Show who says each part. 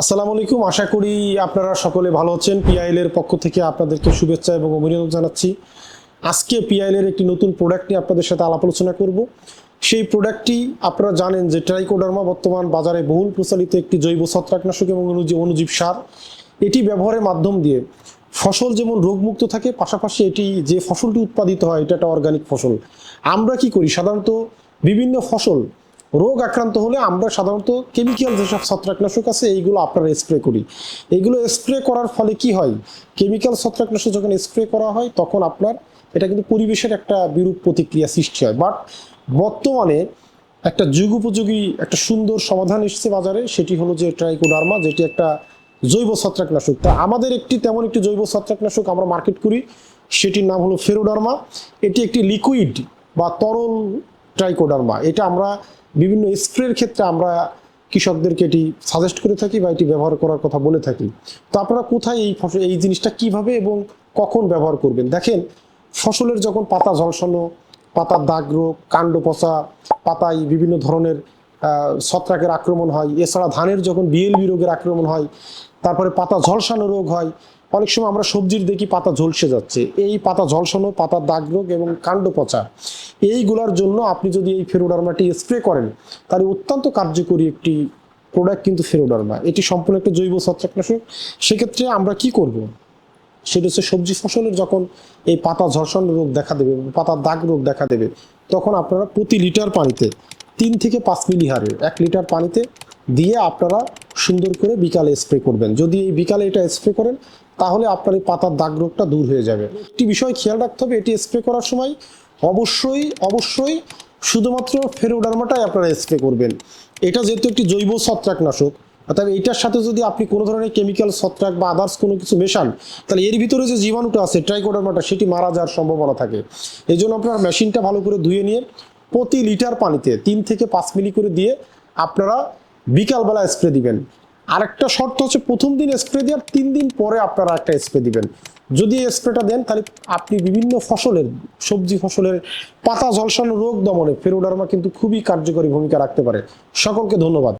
Speaker 1: আসসালামু আলাইকুম। আশা করি আপনারা সকলে ভালো আছেন। পিআইএল এর পক্ষ থেকে আপনাদেরকে শুভেচ্ছা এবং অভিনন্দন জানাচ্ছি। আজকে পিআইএল এর একটি নতুন প্রোডাক্ট নিয়ে আপনাদের সাথে আলাপ আলোচনা করব। সেই প্রোডাক্টটি আপনারা জানেন যে ট্রাইকোডার্মা বর্তমান বাজারে বহুল প্রচলিত একটি জৈব ছত্রাকনাশক এবং অনুজীব অনুজীব সার। এটি ব্যবহারের মাধ্যম দিয়ে ফসল যেমন রোগমুক্ত থাকে, পাশাপাশি এটি যে ফসলটি উৎপাদিত হয়, এটা একটা অর্গানিক ফসল। আমরা কি করি? সাধারণত বিভিন্ন ফসল রোগ আক্রান্ত হলে আমরা সাধারণত কেমিক্যাল যেসব ছত্রাকনাশক আছে, এইগুলো আপনারা স্প্রে করি। এইগুলো স্প্রে করার ফলে কি হয়? কেমিক্যাল ছত্রাকনাশক যখন স্প্রে করা হয়, তখন আপনার এটা কিন্তু পরিবেশের একটা বিরূপ প্রতিক্রিয়া সৃষ্টি হয়। বাট বর্তমানে একটা যুগোপযোগী, একটা সুন্দর সমাধান এসেছে বাজারে, সেটি হলো যে ট্রাইকোডার্মা যেটি একটা জৈব ছত্রাকনাশক। তা আমাদের একটি, তেমন একটি জৈব ছত্রাকনাশক আমরা মার্কেট করি, সেটির নাম হলো ফেরোডার্মা এটি একটি লিকুইড বা তরল ট্রাইকোডার্মা এটা আমরা বিভিন্ন স্প্রের ক্ষেত্রে আমরা কৃষকদেরকে এটি সাজেস্ট করে থাকি বা এটি ব্যবহার করার কথা বলে থাকি। তো আপনারা কোথায় এই ফসল এই জিনিসটা কীভাবে এবং কখন ব্যবহার করবেন? দেখেন, ফসলের যখন পাতা ঝলসানো পাতার দাগ রোগ, কাণ্ড পচা, পাতায় বিভিন্ন ধরনের ছত্রাকের আক্রমণ হয়, এছাড়া ধানের যখন বিএলবি রোগের আক্রমণ হয়, তারপরে পাতা ঝলসানো রোগ হয় অনেক সময় আমরা সবজির দেখি পাতা ঝলসে যাচ্ছে। এই পাতা ঝলসানো, পাতার দাগ রোগ এবং কাণ্ড পচা, এইগুলোর জন্য আপনি যদি এই ফেরোডার্মাটি স্প্রে করেন তাহলে অত্যন্ত কার্যকরী একটি প্রোডাক্ট কিন্তু ফেরোডার্মা। এটি সম্পূর্ণ একটা জৈব ছত্রাকনাশক। সেক্ষেত্রে আমরা কি করব? সেটা হচ্ছে সবজি ফসলের যখন এই পাতা ঝর্ষণ রোগ দেখা দেবে পাতার দাগ রোগ দেখা দেবে, তখন আপনারা প্রতি লিটার পানিতে তিন থেকে পাঁচ মিলি হারে এক লিটার পানিতে দিয়ে আপনারা সুন্দর করে বিকালে স্প্রে করবেন। যদি এই বিকালে এটা স্প্রে করেন, তাহলে আপনার এই পাতার দাগ রোগটা দূর হয়ে যাবে। একটি বিষয় খেয়াল রাখতে হবে, এটি স্প্রে করার সময় অবশ্যই অবশ্যই শুধুমাত্র ফেরোডার্মাটাই আপনারা স্প্রে করবেন। এটা যেহেতু একটি জৈব ছত্রাকনাশক, অর্থাৎ এইটার সাথে যদি আপনি কোনো ধরনের কেমিক্যাল ছত্রাক বা আদার্স কোনো কিছু মেশান, তাহলে এর ভিতরে যে জীবাণুটা আছে ট্রাইকোডার্মাটা সেটি মারা যাওয়ার সম্ভাবনা থাকে। এই জন্য আপনার মেশিনটা ভালো করে ধুয়ে নিয়ে প্রতি লিটার পানিতে তিন থেকে পাঁচ মিলি করে দিয়ে আপনারা বিকালবেলা স্প্রে দিবেন। আরেকটা শর্ত হচ্ছে প্রথম দিন স্প্রে দেওয়ার তিন দিন পরে আপনারা একটা স্প্রে দিবেন। যদি স্প্রেটা দেন, তাহলে আপনি বিভিন্ন ফসলের, সবজি ফসলের, পাতা, ঝলসানো রোগ দমনে ফেরোডার্মা কিন্তু খুবই কার্যকরী ভূমিকা রাখতে পারে। সকলকে ধন্যবাদ।